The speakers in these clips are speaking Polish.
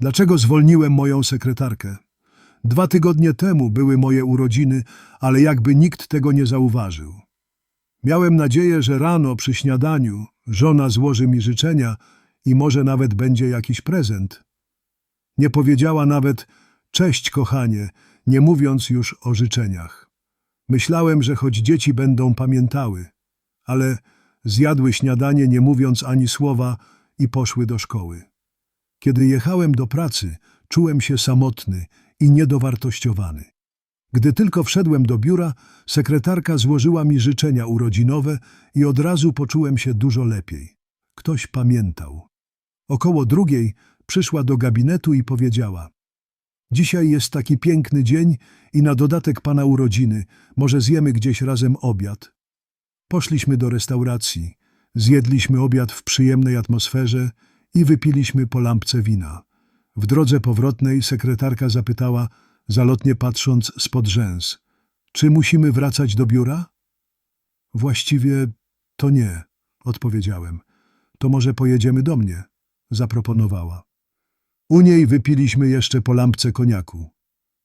Dlaczego zwolniłem moją sekretarkę? Dwa tygodnie temu były moje urodziny, ale jakby nikt tego nie zauważył. Miałem nadzieję, że rano przy śniadaniu żona złoży mi życzenia i może nawet będzie jakiś prezent. Nie powiedziała nawet cześć kochanie, nie mówiąc już o życzeniach. Myślałem, że choć dzieci będą pamiętały, ale zjadły śniadanie nie mówiąc ani słowa i poszły do szkoły. Kiedy jechałem do pracy, czułem się samotny i niedowartościowany. Gdy tylko wszedłem do biura, sekretarka złożyła mi życzenia urodzinowe i od razu poczułem się dużo lepiej. Ktoś pamiętał. Około drugiej przyszła do gabinetu i powiedziała: Dzisiaj jest taki piękny dzień i na dodatek pana urodziny, może zjemy gdzieś razem obiad. Poszliśmy do restauracji, zjedliśmy obiad w przyjemnej atmosferze i wypiliśmy po lampce wina. W drodze powrotnej sekretarka zapytała, zalotnie patrząc spod rzęs, czy musimy wracać do biura? Właściwie to nie, odpowiedziałem. To może pojedziemy do mnie, zaproponowała. U niej wypiliśmy jeszcze po lampce koniaku.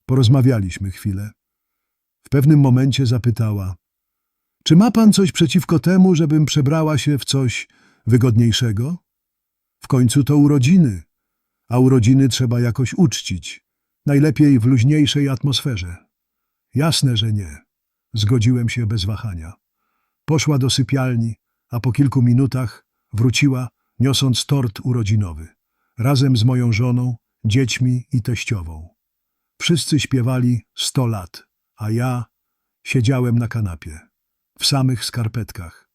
Porozmawialiśmy chwilę. W pewnym momencie zapytała, czy ma pan coś przeciwko temu, żebym przebrała się w coś wygodniejszego? W końcu to urodziny, a urodziny trzeba jakoś uczcić, najlepiej w luźniejszej atmosferze. Jasne, że nie. Zgodziłem się bez wahania. Poszła do sypialni, a po kilku minutach wróciła, niosąc tort urodzinowy, razem z moją żoną, dziećmi i teściową. Wszyscy śpiewali sto lat, a ja siedziałem na kanapie, w samych skarpetkach.